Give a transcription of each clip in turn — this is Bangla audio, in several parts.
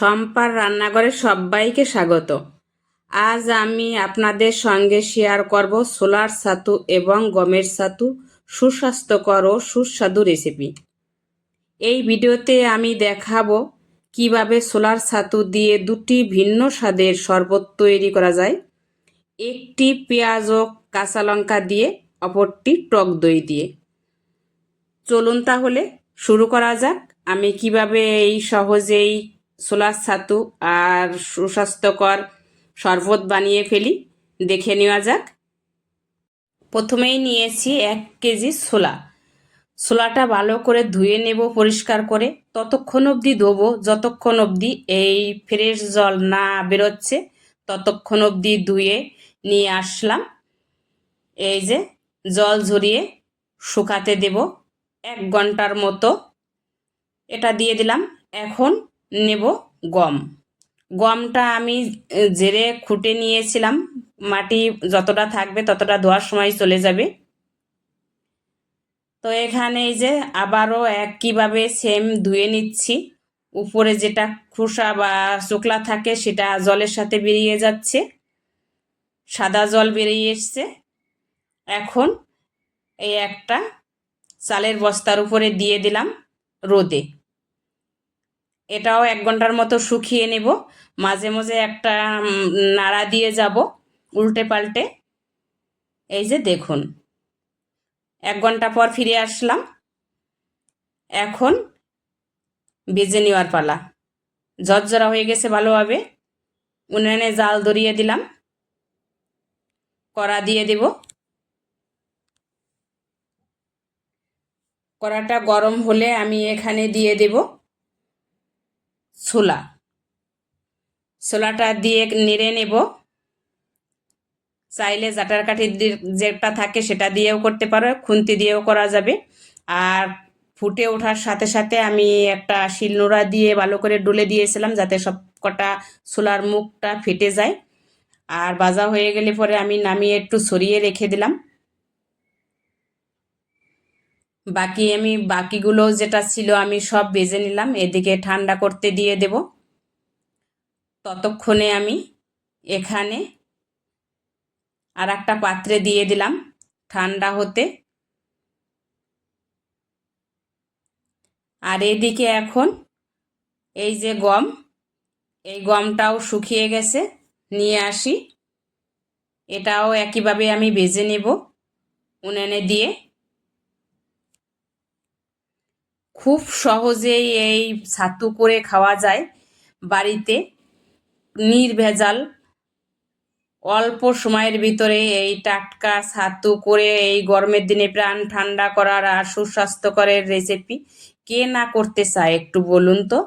শম্পার রান্নাঘরে সবাইকে স্বাগত। আজ আমি আপনাদের সঙ্গে শেয়ার করব সোলার ছাতু এবং গমের ছাতু, সুস্বাস্থ্যকর ও সুস্বাদু রেসিপি এই ভিডিওতে আমি দেখাবো কীভাবে সোলার ছাতু দিয়ে দুটি ভিন্ন স্বাদের শরবত তৈরি করা যায়। একটি পেঁয়াজ ও কাঁচা লঙ্কা দিয়ে, অপরটি টক দই দিয়ে। চলুন তাহলে শুরু করা যাক। আমি কীভাবে এই সহজেই সোলার ছাতু আর সুস্বাস্থ্যকর শরবত বানিয়ে ফেলি। দেখে নেওয়া যাক। প্রথমেই নিয়েছি এক কেজি ছোলা ছোলাটা ভালো করে ধুয়ে নেব পরিষ্কার করে। ততক্ষণ অবধি ধোবো। যতক্ষণ অবধি এই ফ্রেশ জল না বেরোচ্ছে, ততক্ষণ অবধি ধুয়ে নিয়ে আসলাম। এই যে জল ঝরিয়ে শুকাতে দেব। এক ঘণ্টার মতো। এটা দিয়ে দিলাম। এখন নেব গম। গমটা আমি জেরে খুঁটে নিয়েছিলাম। মাটি যতটা থাকবে ততটা ধোয়ার সময় চলে যাবে। তো এখানে এই যে আবারও একইভাবে সেম ধুয়ে নিচ্ছি। উপরে যেটা খোসা বা চোকলা থাকে সেটা জলের সাথে বেরিয়ে যাচ্ছে। সাদা জল বেরিয়ে এসছে। এখন এই একটা চালের বস্তার উপরে দিয়ে দিলাম রোদে। এটাও এক ঘণ্টার মতো শুকিয়ে নেব। মাঝে মাঝে একটা নাড়া দিয়ে যাব উল্টে পাল্টে। এই যে দেখুন, এক ঘণ্টা পর ফিরে আসলাম। এখন বেজে নেওয়ার পালা। ঝরঝরা হয়ে গেছে ভালোভাবে। উনুনে জাল ধরিয়ে দিলাম। কড়া দিয়ে দেব। কড়াটা গরম হলে আমি এখানে দিয়ে দেব। ছোলা। ছোলাটা দিয়ে নেড়ে নেব। চাইলে জাটার কাঠি যেটা থাকে সেটা দিয়েও করতে পারো, খুন্তি দিয়েও করা যাবে। আর ফুটে ওঠার সাথে সাথে আমি একটা শিলনোড়া দিয়ে ভালো করে ডলে দিয়েছিলাম যাতে সব কটা ছোলার মুখটা ফেটে যায়। আর বাজা হয়ে গেলে পরে আমি নামিয়ে একটু সরিয়ে রেখে দিলাম। বাকি আমি বাকিগুলো যেটা ছিল আমি সব বেজে নিলাম, এদিকে ঠান্ডা করতে দিয়ে দেব। ততক্ষণে আমি এখানে আর একটা পাত্রে দিয়ে দিলাম ঠান্ডা হতে। আর এদিকে এখন এই যে গম, এই গমটাও শুকিয়ে গেছে, নিয়ে আসি। এটাও একইভাবে আমি বেজে নেব উনানে দিয়ে। খুব সহজেই এই ছাতু করে খাওয়া যায় বাড়িতে। নির্ভেজাল। অল্প সময়ের ভিতরে এই টাটকা ছাতু করে এই গরমের দিনে প্রাণ ঠান্ডা করার আর সুস্বাস্থ্যকরের রেসিপি কে না করতে চায় একটু বলুন তো?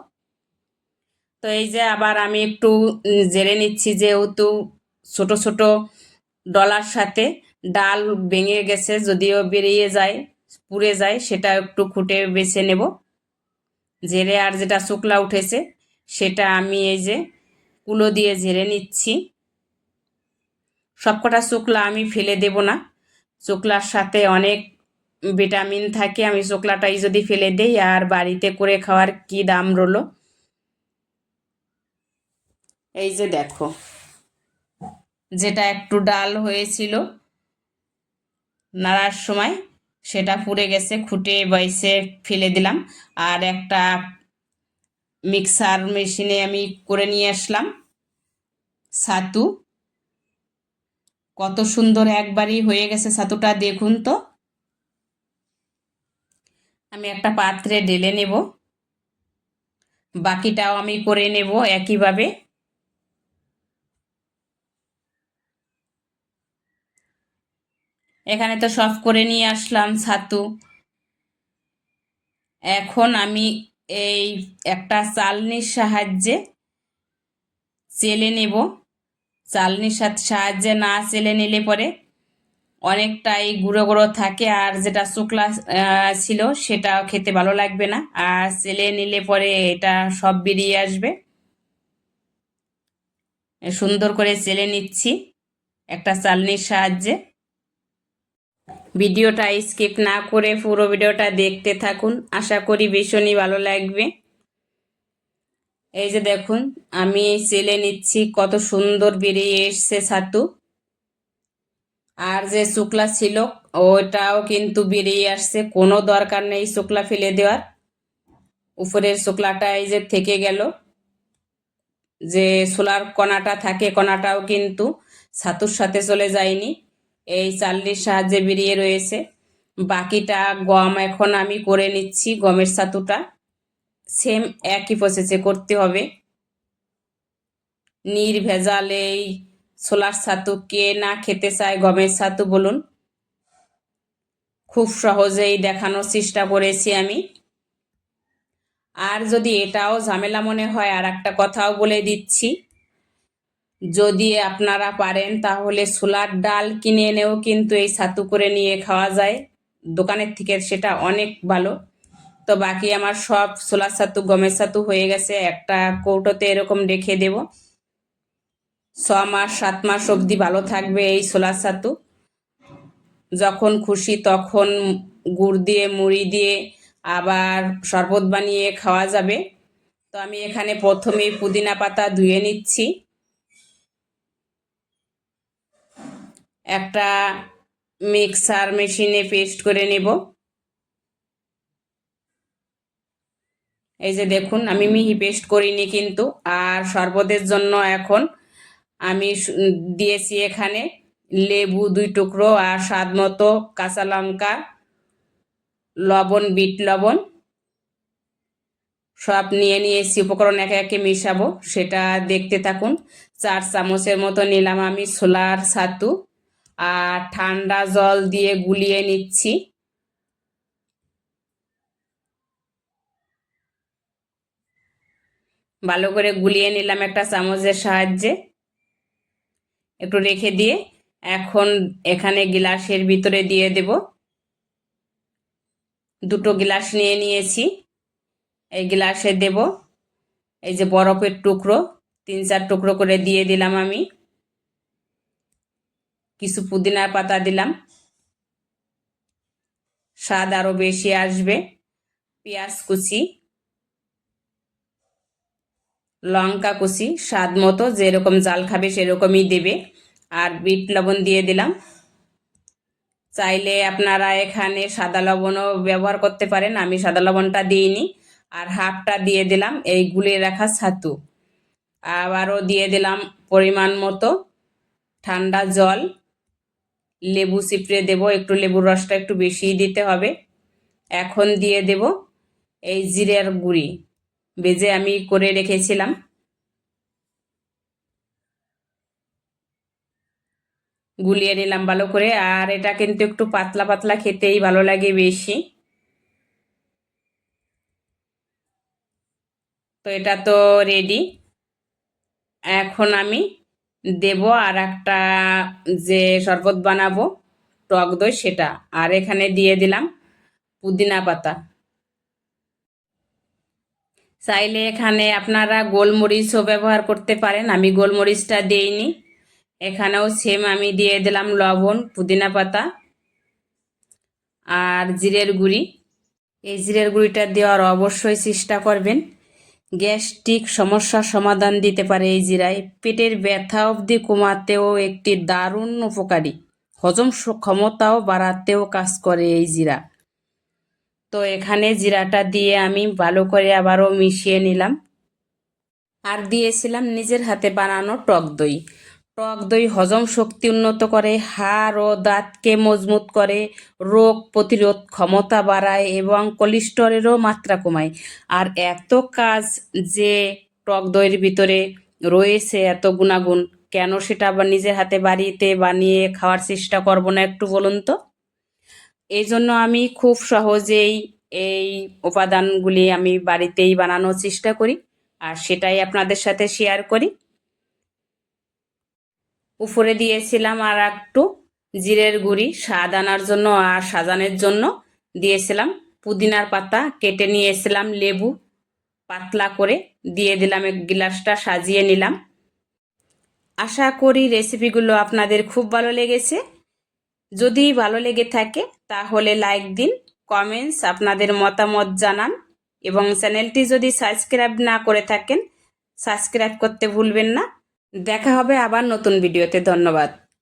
তো এই যে আবার আমি একটু জেনে নিচ্ছি যেহেতু ছোট ছোট ডলার সাথে ডাল ভেঙে গেছে, যদিও বেরিয়ে যায়। পুড়ে যায়, সেটা একটু খুঁটে বেছে নেব। জেরে আর যেটা শুকলা উঠেছে, সেটা আমি এই যে কুলো দিয়ে ঝেড়ে নিচ্ছি। সবকটা শুকলা আমি ফেলে দেব না। শুকলার সাথে অনেক ভিটামিন থাকে, আমি শুকলাটাই যদি ফেলে দেই, আর বাড়িতে করে খাওয়ার কি দাম রলো এই যে দেখো, যেটা একটু ডাল হয়েছিল, নাড়ার সময় সেটা পুড়ে গেছে, খুঁটে বয়সে ফেলে দিলাম। আর একটা মিক্সার মেশিনে আমি করে নিয়ে আসলাম। ছাতু কত সুন্দর একবারই হয়ে গেছে ছাতুটা দেখুন তো। আমি একটা পাত্রে ঢেলে নেব। বাকিটাও আমি করে নেব একইভাবে। এখানে তো সব করে নিয়ে আসলাম, ছাতু। এখন আমি এই একটা চালনির সাহায্যে চেলে নেব। চালনির সাহায্যে না চেলে নিলে পরে অনেকটাই গুঁড়ো গুঁড়ো থাকে আর যেটা শুকলা ছিল সেটা খেতে ভালো লাগবে না। আর চেলে নিলে পরে এটা সব বেরিয়ে আসবে। সুন্দর করে চেলে নিচ্ছি একটা চালনির সাহায্যে। ভিডিওটা স্কিপ না করে পুরো ভিডিওটা দেখতে থাকুন। আশা করি ভীষণই ভালো লাগবে। এই যে দেখুন, আমি চেলে নিচ্ছি কত সুন্দর বেরিয়ে এসছে ছাতু আর যে শুক্লা ছিল, ওটাও কিন্তু বেরিয়ে আসছে। কোনো দরকার নেই শুক্লা ফেলে দেওয়ার। উপরের শুক্লাটা এই যে থেকে গেল। যে সোলার কণাটা থাকে, কণাটাও কিন্তু ছাতুর সাথে চলে যায়নি। এই চালনির সাহায্যে বেরিয়ে রয়েছে। বাকিটা গম এখন আমি করে নিচ্ছি, গমের ছাতুটা। সেম একই প্রসেসে করতে হবে। নির্ভেজাল এই ছোলার ছাতু, কে না খেতে চায় গমের ছাতু বলুন। খুব সহজেই দেখানোর চেষ্টা করেছি আমি। আর যদি এটাও ঝামেলা মনে হয় আর একটা কথাও বলে দিচ্ছি। যদি আপনারা পারেন, তাহলে ছোলার ডাল কিনে এনেও কিন্তু এই ছাতু করে নিয়ে খাওয়া যায়। দোকানের থেকে সেটা অনেক ভালো। তো বাকি আমার সব ছোলার ছাতু, গমের ছাতু হয়ে গেছে। একটা কৌটোতে এরকম রেখে দেব। ছ মাস, সাত মাস অবধি ভালো থাকবে এই ছোলার ছাতু। যখন খুশি তখন গুড় দিয়ে, মুড়ি দিয়ে আবার শরবত বানিয়ে খাওয়া যাবে। তো আমি এখানে প্রথমেই পুদিনা পাতা ধুয়ে নিচ্ছি। একটা মিক্সার মেশিনে পেস্ট করে নেব। এই যে দেখুন, আমি মিহি পেস্ট করিনি কিন্তু, আর শরবতের জন্য এখন আমি দিয়েছি এখানে লেবু দুই টুকরো আর স্বাদ মতো কাঁচা লঙ্কা, লবণ, বিট লবণ। সব নিয়ে নিয়েছি, উপকরণ একে একে মিশাবো, সেটা দেখতে থাকুন। চার চামচের মতো নিলাম আমি ছোলার ছাতু। আর ঠান্ডা জল দিয়ে গুলিয়ে নিচ্ছি। ভালো করে গুলিয়ে নিলাম একটা চামচের সাহায্যে। একটু রেখে দিয়ে এখন এখানে গ্লাসের ভিতরে দিয়ে দেব। দুটো গ্লাস নিয়ে নিয়েছি। এই গ্লাসে দেব। এই যে বরফের টুকরো, তিন চার টুকরো করে দিয়ে দিলাম আমি। কিছু পুদিনার পাতা দিলাম। স্বাদ আরও বেশি আসবে। পেঁয়াজ কুচি, লঙ্কা কুচি, স্বাদ মতো যেরকম জাল খাবে সেরকমই দেবে। আর বিট লবণ দিয়ে দিলাম। চাইলে আপনারা এখানে সাদা লবণও ব্যবহার করতে পারেন। আমি সাদা লবণটা দিইনি। আর হাফটা দিয়ে দিলাম এই গুলে রাখা ছাতু। আবারও দিয়ে দিলাম পরিমাণ মতো ঠান্ডা জল। লেবু চিপড়ে দেব, একটু লেবুর রসটা একটু বেশিই দিতে হবে। এখন দিয়ে দেব এই জিরের গুঁড়ি বেজে আমি করে রেখেছিলাম। গুলিয়ে নিলাম ভালো করে, আর এটা কিন্তু একটু পাতলা পাতলা খেতেই ভালো লাগে বেশি। তো এটা তো রেডি এখন আমি দেব আর একটা যে শরবত বানাবো, টক দই সেটা। আর এখানে দিয়ে দিলাম পুদিনা পাতা। চাইলে এখানে আপনারা গোলমরিচও ব্যবহার করতে পারেন, আমি গোলমরিচটা দিইনি। এখানেও সেম আমি দিয়ে দিলাম লবণ, পুদিনা পাতা আর জিরের গুঁড়ি। এই জিরের গুঁড়িটা দেওয়ার অবশ্যই চেষ্টা করবেন। গ্যাস্ট্রিক সমস্যা সমাধান দিতে পারে এই জিরায়। পেটের ব্যথা অবধি কমাতেও একটি দারুণ উপকারী। হজম ক্ষমতাও বাড়াতেও কাজ করে এই জিরা। তো এখানে জিরাটা দিয়ে আমি ভালো করে আবারও মিশিয়ে নিলাম। আর দিয়েছিলাম নিজের হাতে বানানো টক দই। টক দই হজম শক্তি উন্নত করে, হাড় ও দাঁতকে মজবুত করে, রোগ প্রতিরোধ ক্ষমতা বাড়ায় এবং কোলেস্টেরলেরও মাত্রা কমায়। আর এত কাজ যে টক দইয়ের ভিতরে রয়েছে এত গুণাগুণ, কেন সেটা আবার নিজের হাতে বাড়িতে বানিয়ে খাওয়ার চেষ্টা করব না একটু বলুন তো? এই জন্য আমি খুব সহজেই এই উপাদানগুলি আমি বাড়িতেই বানানোর চেষ্টা করি, আর সেটাই আপনাদের সাথে শেয়ার করি। উপরে দিয়েছিলাম আর একটু জিরের গুঁড়ি স্বাদ আনার জন্য আর সাজানোর জন্য দিয়েছিলাম। পুদিনার পাতা কেটে নিয়েছিলাম, লেবু পাতলা করে দিয়ে দিলাম, এক গ্লাসটা সাজিয়ে নিলাম। আশা করি রেসিপিগুলো আপনাদের খুব ভালো লেগেছে। যদি ভালো লেগে থাকে তাহলে লাইক দিন, কমেন্টস, আপনাদের মতামত জানান এবং চ্যানেলটি যদি সাবস্ক্রাইব না করে থাকেন, সাবস্ক্রাইব করতে ভুলবেন না। দেখা হবে আবার নতুন ভিডিওতে ধন্যবাদ।